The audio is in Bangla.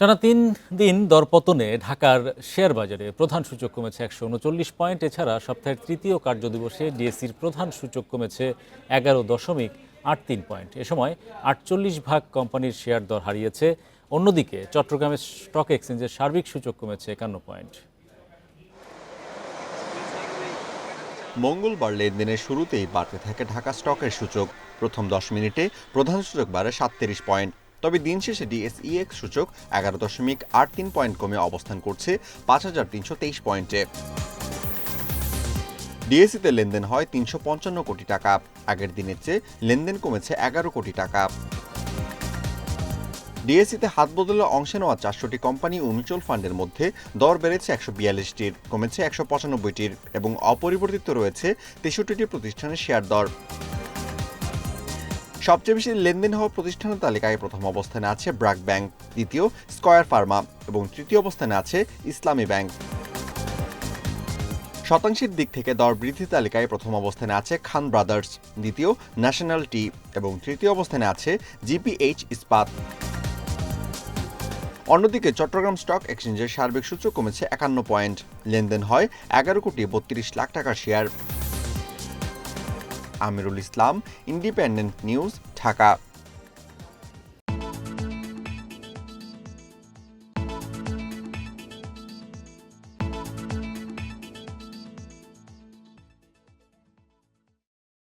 টানা তিন দিন দরপতনে ঢাকার শেয়ার বাজারে প্রধান সূচক কমেছে একশো উনচল্লিশ পয়েন্ট। এছাড়া সপ্তাহের তৃতীয় কার্যদিবসে ডিএসসির প্রধান সূচক কমেছে এগারো দশমিক আট তিন পয়েন্ট। এ সময় আটচল্লিশ ভাগ কোম্পানির শেয়ার দর হারিয়েছে। অন্যদিকে চট্টগ্রামের স্টক এক্সচেঞ্জের সার্বিক সূচক কমেছে একান্ন পয়েন্ট। মঙ্গলবার লেনদেনের শুরুতেই বাড়তে থাকে ঢাকা স্টকের সূচক। প্রথম দশ মিনিটে প্রধান সূচক বাড়ে সাতত্রিশ পয়েন্ট। তবে দিন শেষে ডিএসইএক্স সূচক এগারো দশমিক আট তিন পয়েন্ট কমে অবস্থান করছে পাঁচ হাজার তিনশো তেইশ পয়েন্টে। ডিএসইতে লেনদেন হয় তিনশো পঞ্চান্ন কোটি টাকা। আগের দিনের চেয়ে লেনদেন কমেছে এগারো কোটি টাকা। ডিএসসিতে হাত বদলে অংশে নেওয়া চারশোটি কোম্পানি ও মিউচুয়াল ফান্ডের মধ্যে দর বেড়েছে একশো বিয়াল্লিশটির, কমেছে একশো পঁচানব্বইটির এবং অপরিবর্তিত রয়েছে তেষট্টিটি প্রতিষ্ঠানের শেয়ার দর। সবচেয়ে বেশি লেনদেন হওয়া প্রতিষ্ঠানের তালিকায় প্রথম অবস্থানে আছে ব্রাক ব্যাংক, দ্বিতীয় স্কয়ার ফার্মা এবং তৃতীয় অবস্থানে আছে ইসলামী ব্যাংক। শতাংশের দিক থেকে দর বৃদ্ধি তালিকায় প্রথম অবস্থানে আছে খান ব্রাদার্স, দ্বিতীয় ন্যাশনাল টি এবং তৃতীয় অবস্থানে আছে জিপিএইচ ইস্পাত। অন্যদিকে চট্টগ্রাম স্টক এক্সচেঞ্জের সার্বিক সূচক কমেছে একান্ন পয়েন্ট। লেনদেন হয় এগারো কোটি বত্রিশ লাখ টাকার share. Amirul Islam independent news Dhaka.